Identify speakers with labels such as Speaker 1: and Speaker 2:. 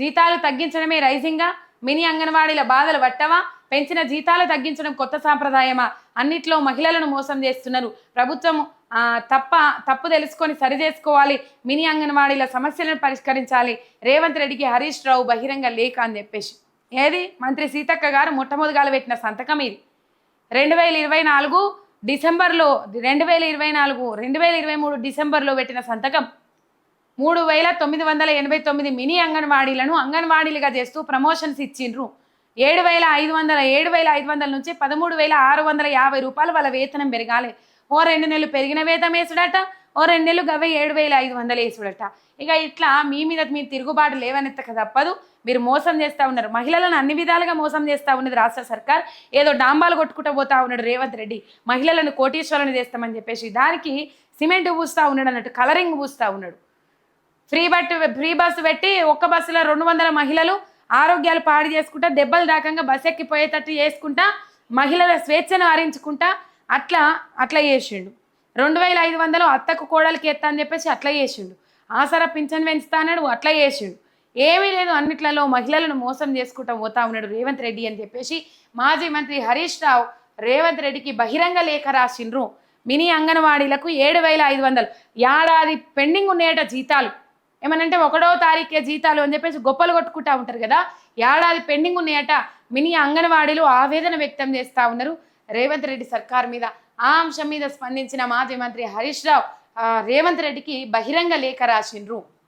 Speaker 1: జీతాలు తగ్గించడమే రైజింగా. మినీ అంగన్వాడీల బాధలు పట్టవా పెంచిన జీతాలు తగ్గించడం కొత్త సాంప్రదాయమా? అన్నిట్లో మహిళలను మోసం చేస్తున్నారు. ప్రభుత్వం తప్ప తప్పు తెలుసుకొని సరి చేసుకోవాలి. మినీ అంగన్వాడీల సమస్యలను పరిష్కరించాలి. రేవంత్ రెడ్డికి హరీష్ రావు బహిరంగ లేఖ అని చెప్పేసి. ఏది? మంత్రి సీతక్క గారు మొట్టమొదటిగాలు పెట్టిన సంతకం ఇది. రెండు వేల ఇరవై నాలుగు డిసెంబర్లో రెండు వేల ఇరవై నాలుగు రెండు వేల ఇరవై మూడు డిసెంబర్లో పెట్టిన సంతకం. మూడు వేల తొమ్మిది వందల ఎనభై తొమ్మిది మినీ అంగన్వాడీలను అంగన్వాడీలుగా చేస్తూ ప్రమోషన్స్ ఇచ్చిండ్రు. ఏడు వేల ఐదు వందల ఏడు వేల ఐదు వందల నుంచి పదమూడు వేల ఆరు వందల యాభై రూపాయలు వాళ్ళ వేతనం పెరగాలి. ఓ రెండు నెలలు పెరిగిన వేతం వేసుడట ఓ రెండు నెలలు గవే ఏడు వేల ఐదు వందలు వేసుడట. ఇక ఇట్లా మీ మీద మీ తిరుగుబాటు లేవనెత్తక తప్పదు. మీరు మోసం చేస్తూ ఉన్నారు. మహిళలను అన్ని విధాలుగా మోసం చేస్తూ ఉన్నది రాష్ట్ర సర్కార్. ఏదో డాంబాలు కొట్టుకుంటూ పోతా ఉన్నాడు రేవంత్ రెడ్డి. మహిళలను కోటీశ్వరుని చేస్తామని చెప్పేసి దానికి సిమెంట్ పూస్తూ ఉన్నాడు అన్నట్టు కలరింగ్ పూస్తూ ఉన్నాడు. ఫ్రీ బట్ ఫ్రీ బస్సు పెట్టి ఒక్క బస్సులో రెండు వందల మహిళలు ఆరోగ్యాలు పాడు చేసుకుంటా దెబ్బలు దాకంగా బస్ ఎక్కిపోయేటట్టు చేసుకుంటా మహిళల స్వేచ్ఛను హరించుకుంటా అట్లా అట్లా చేసిండు. రెండు వేల ఐదు వందలు అత్తకు కోడలికి ఎత్తా అని చెప్పేసి అట్లా చేసిండు. ఆసరా పింఛన్ పెంచుతా అన్నాడు అట్లా చేసిండు. ఏమీ లేదు అన్నిట్లలో మహిళలను మోసం చేసుకుంటా పోతా ఉన్నాడు రేవంత్ రెడ్డి అని చెప్పేసి మాజీ మంత్రి హరీష్ రావు రేవంత్ రెడ్డికి బహిరంగ లేఖ రాసిండ్రు. మినీ అంగన్వాడీలకు ఏడు వేల ఐదు వందలు. ఏడాది పెండింగ్ ఉండేట జీతాలు. ఏమనంటే ఒకటో తారీఖే జీతాలు అని చెప్పేసి గొప్పలు కొట్టుకుంటా ఉంటారు కదా. ఏడాది పెండింగ్ ఉన్నాయట. మినీ అంగన్వాడీలు ఆవేదన వ్యక్తం చేస్తూ ఉన్నారు. రేవంత్ రెడ్డి సర్కార్ మీద ఆ అంశం మీద స్పందించిన మాజీ మంత్రి హరీష్ రావు రేవంత్ రెడ్డికి బహిరంగ లేఖ రాసిండ్రు.